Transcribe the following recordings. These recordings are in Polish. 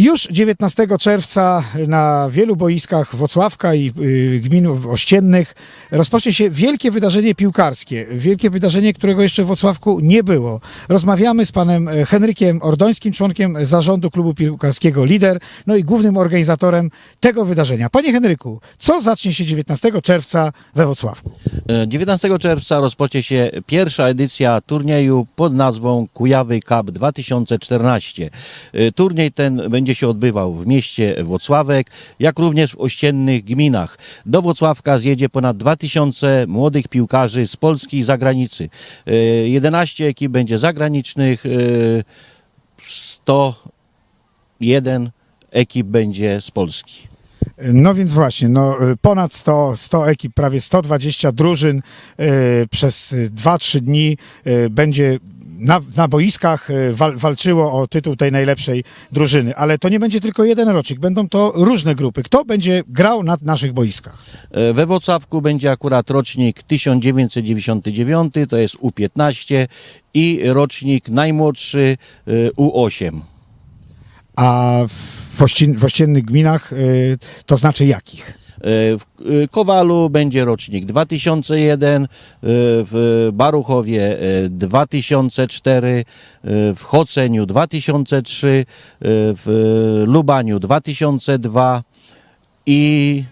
Już 19 czerwca na wielu boiskach Wocławka i y, gmin ościennych rozpocznie się wielkie wydarzenie piłkarskie. Wielkie wydarzenie, którego jeszcze w Wocławku nie było. Rozmawiamy z panem e, Henrykiem Ordońskim, członkiem zarządu klubu piłkarskiego Lider, no i głównym organizatorem tego wydarzenia. Panie Henryku, co zacznie się 19 czerwca we Wocławku? E, 19 czerwca rozpocznie się pierwsza edycja turnieju pod nazwą Kujawy Cup 2014. E, Turniej ten będzie się odbywał w mieście Wocławek, jak również w ościennych gminach. Do Wocławka zjedzie ponad 2000 młodych piłkarzy z Polski i zagranicy. E, 11 ekip będzie zagranicznych, e, 101 ekip będzie z Polski. No więc właśnie, no, ponad 100, 100 ekip, prawie 120 drużyn y, przez 2-3 dni y, będzie na, na boiskach y, wal, walczyło o tytuł tej najlepszej drużyny. Ale to nie będzie tylko jeden rocznik, będą to różne grupy. Kto będzie grał na naszych boiskach? E, We Wrocławku będzie akurat rocznik 1999, to jest U15 i rocznik najmłodszy e, U8. A w, ościen, w ościennych gminach to znaczy jakich? E, W e, Kowalu będzie rocznik 2001, e, w Baruchowie e, 2004, e, w Choceniu 2003, e, w Lubaniu 2002 i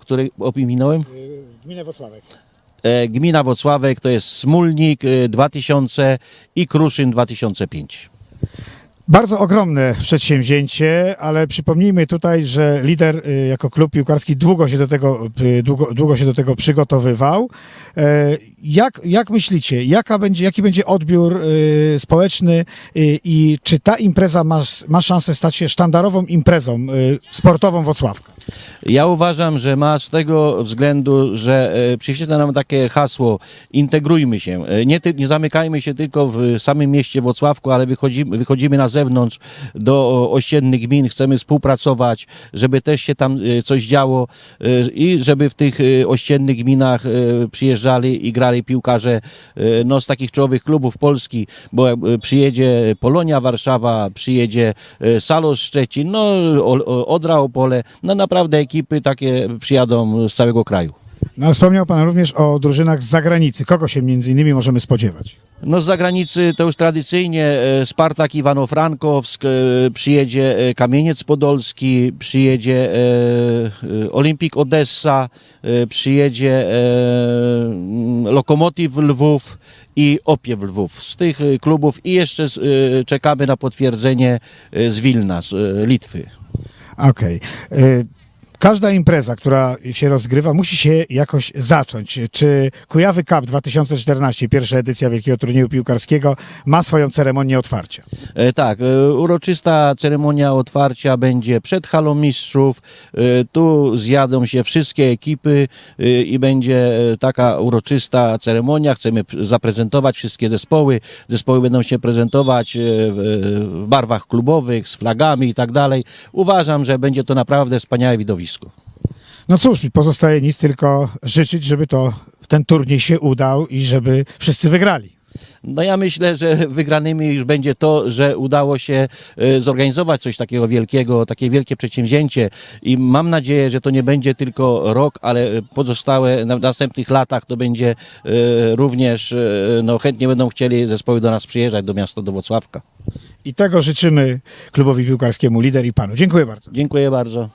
który ominąłem? Gminę Wocławek. E, Gmina Wocławek to jest Smulnik e, 2000 i Kruszyn 2005. Bardzo ogromne przedsięwzięcie, ale przypomnijmy tutaj, że lider y, jako klub piłkarski długo się do tego, y, długo, długo się do tego przygotowywał. Jak, jak myślicie, jaka będzie, jaki będzie odbiór y, społeczny y, i czy ta impreza ma, ma szansę stać się sztandarową imprezą y, sportową Wocławka? Ja uważam, że ma z tego względu, że przyświeca nam takie hasło integrujmy się. E, Nie, ty, nie zamykajmy się tylko w samym mieście Wocławku, ale wychodzimy, wychodzimy na zewnątrz do o, ościennych gmin, chcemy współpracować, żeby też się tam e, coś działo e, i żeby w tych e, ościennych gminach e, przyjeżdżali i grali piłkarze e, no, z takich czołowych klubów Polski, bo e, przyjedzie Polonia Warszawa, przyjedzie e, Salos Szczecin, no Odra Opole, no naprawdę ekipy takie przyjadą z całego kraju. No, wspomniał Pan również o drużynach z zagranicy. Kogo się między innymi możemy spodziewać? No z zagranicy to już tradycyjnie e, Spartak Iwano-Frankowsk, e, przyjedzie e, Kamieniec Podolski, przyjedzie Olimpik Odessa, przyjedzie mm, Lokomotiv Lwów i Opiew Lwów. Z tych klubów i jeszcze czekamy na potwierdzenie z Wilna, z Litwy. Okej. Y, Każda impreza, która się rozgrywa, musi się jakoś zacząć. Czy Kujawy Cup 2014, pierwsza edycja Wielkiego Turnieju Piłkarskiego, ma swoją ceremonię otwarcia? E, Tak, e, uroczysta ceremonia otwarcia będzie przed halą mistrzów. E, Tu zjadą się wszystkie ekipy i będzie taka uroczysta ceremonia. Chcemy zaprezentować wszystkie zespoły. Zespoły będą się prezentować w barwach klubowych, z flagami i tak dalej. Uważam, że będzie to naprawdę wspaniałe widowisko. No cóż, mi pozostaje nic tylko życzyć, żeby to ten turniej się udał i żeby wszyscy wygrali. No ja myślę, że wygranymi już będzie to, że udało się e, zorganizować coś takiego wielkiego, takie wielkie przedsięwzięcie i mam nadzieję, że to nie będzie tylko rok, ale pozostałe w następnych latach to będzie e, również, e, no chętnie będą chcieli zespoły do nas przyjeżdżać do miasta, do Wocławka. I tego życzymy klubowi piłkarskiemu Lider i Panu. Dziękuję bardzo. Dziękuję bardzo.